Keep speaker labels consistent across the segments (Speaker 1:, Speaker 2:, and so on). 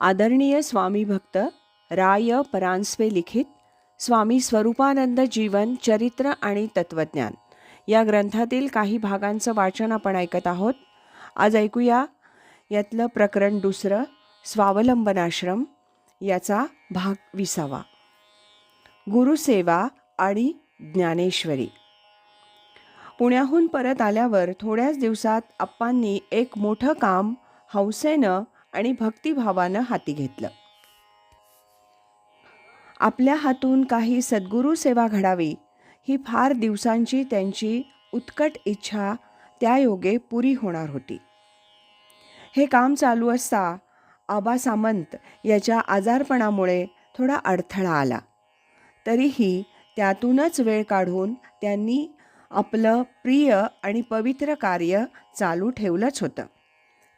Speaker 1: आदरणीय स्वामी भक्त राय परांजपे लिखित स्वामी स्वरूपानंद जीवन चरित्र आणि तत्वज्ञान या ग्रंथातील काही भागांचं वाचन आपण ऐकत आहोत. आज ऐकूया यातलं प्रकरण दुसरं स्वावलंबनाश्रम. याचा भाग विसावा. गुरुसेवा आणि ज्ञानेश्वरी. पुण्याहून परत आल्यावर थोड्याच दिवसात आप्पांनी एक मोठं काम हौसेनं आणि भक्तिभावानं हाती घेतलं. आपल्या हातून काही सद्गुरू सेवा घडावी ही फार दिवसांची त्यांची उत्कट इच्छा त्या योगे पुरी होणार होती. हे काम चालू असता आबा सामंत याच्या आजारपणामुळे थोडा अडथळा आला. तरीही त्यातूनच वेळ काढून त्यांनी आपलं प्रिय आणि पवित्र कार्य चालू ठेवलंच होतं.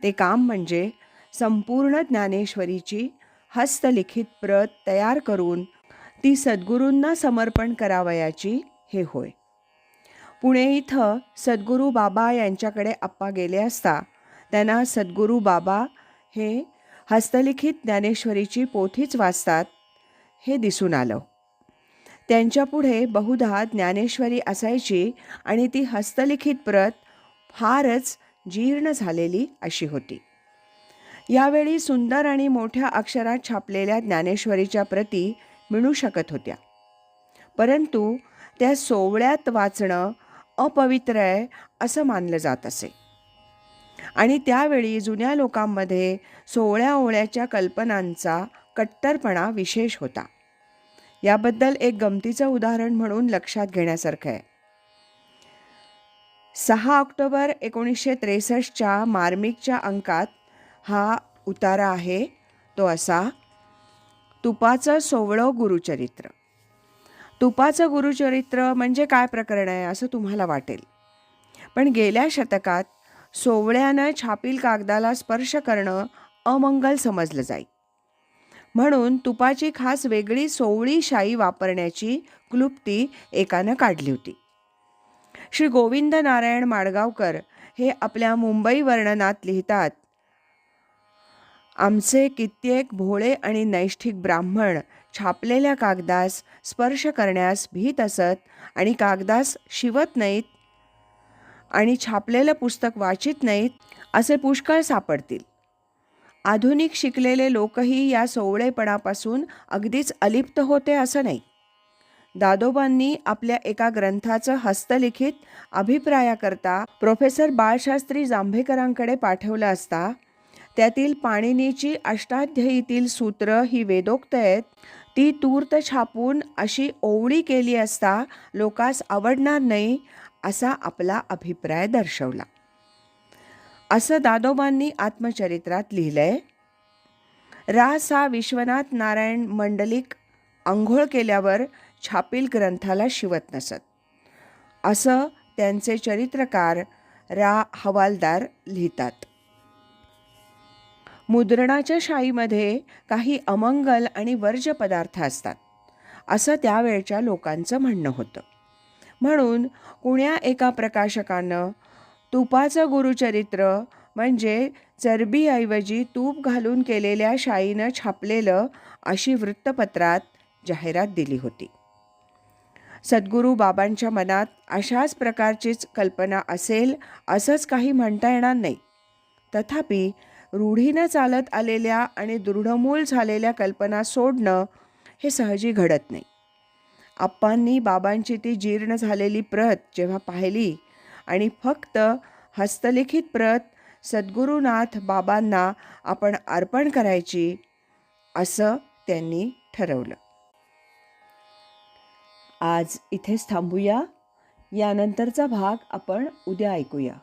Speaker 1: ते काम म्हणजे संपूर्ण ज्ञानेश्वरीची हस्तलिखित प्रत तयार करून ती सद्गुरूंना समर्पण करावयाची हे होय. पुणे इथं सद्गुरू बाबा यांच्याकडे आप्पा गेले असता त्यांना सद्गुरू बाबा हे हस्तलिखित ज्ञानेश्वरीची पोथीच वाचतात हे दिसून आलं. त्यांच्यापुढे बहुधा ज्ञानेश्वरी असायची आणि ती हस्तलिखित प्रत फारच जीर्ण झालेली अशी होती. यावेळी सुंदर आणि मोठ्या अक्षरात छापलेल्या ज्ञानेश्वरीच्या प्रती मिळू शकत होत्या. परंतु त्या सोवळ्यात वाचणं अपवित्र आहे असं मानलं जात असे. आणि त्यावेळी जुन्या लोकांमध्ये सोहळ्या ओळ्याच्या कल्पनांचा कट्टरपणा विशेष होता. याबद्दल एक गमतीचं उदाहरण म्हणून लक्षात घेण्यासारखं आहे. सहा ऑक्टोबर एकोणीसशे त्रेसष्टच्या मार्मिकच्या अंकात हा उतारा आहे तो असा तुपाचं सोवळं गुरुचरित्र. तुपाचं गुरुचरित्र म्हणजे काय प्रकरण आहे असं तुम्हाला वाटेल. पण गेल्या शतकात सोवळ्यानं छापील कागदाला स्पर्श करणं अमंगल समजलं जाई. म्हणून तुपाची खास वेगळी सोवळी शाई वापरण्याची क्लुप्ती एकानं काढली होती. श्री गोविंद नारायण माडगावकर हे आपल्या मुंबई वर्णनात लिहितात आमचे कित्येक भोळे आणि नैष्ठिक ब्राह्मण छापलेल्या कागदास स्पर्श करण्यास भीत असत आणि कागदास शिवत नाहीत आणि छापलेलं पुस्तक वाचित नाहीत असे पुष्कळ सापडतील. आधुनिक शिकलेले लोकही या सोवळेपणापासून अगदीच अलिप्त होते असं नाही. दादोबांनी आपल्या एका ग्रंथाचं हस्तलिखित अभिप्रायाकरता प्रोफेसर बाळशास्त्री जांभेकरांकडे पाठवलं असता त्यातील पाणिनीची अष्टाध्यायीतील सूत्र ही वेदोक्त आहेत. ती तूर्त छापून अशी ओवळी केली असता लोकास आवडणार नाही असा आपला अभिप्राय दर्शवला. असं दादोबांनी आत्मचरित्रात लिहिलंय. रासा विश्वनाथ नारायण मंडलिक आंघोळ केल्यावर छापील ग्रंथाला शिवत नसत. असं त्यांचे चरित्रकार रा. हवालदार लिहितात. मुद्रणाच्या शाईमध्ये काही अमंगल आणि वर्ज्य पदार्थ असतात. असं त्यावेळच्या लोकांचं म्हणणं होतं. म्हणून कुण्या एका प्रकाशकानं तुपाचं गुरुचरित्र म्हणजे चरबीऐवजी तूप घालून केलेल्या शाईनं छापलेलं अशी वृत्तपत्रात जाहिरात दिली होती. सद्गुरू बाबांच्या मनात अशाच प्रकारचीच कल्पना असेल असंच काही म्हणता येणार नाही. तथापि रूढीनं चालत आलेल्या आणि दृढमूल झालेल्या कल्पना सोडणं हे सहजी घडत नाही. आप्पांनी बाबांची ती जीर्ण झालेली प्रत जेव्हा पाहिली आणि फक्त हस्तलिखित प्रत सद्गुरुनाथ बाबांना आपण अर्पण करायची असं त्यांनी ठरवलं. आज इथेच थांबूया. यानंतरचा भाग आपण उद्या ऐकूया.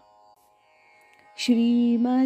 Speaker 1: श्रीमत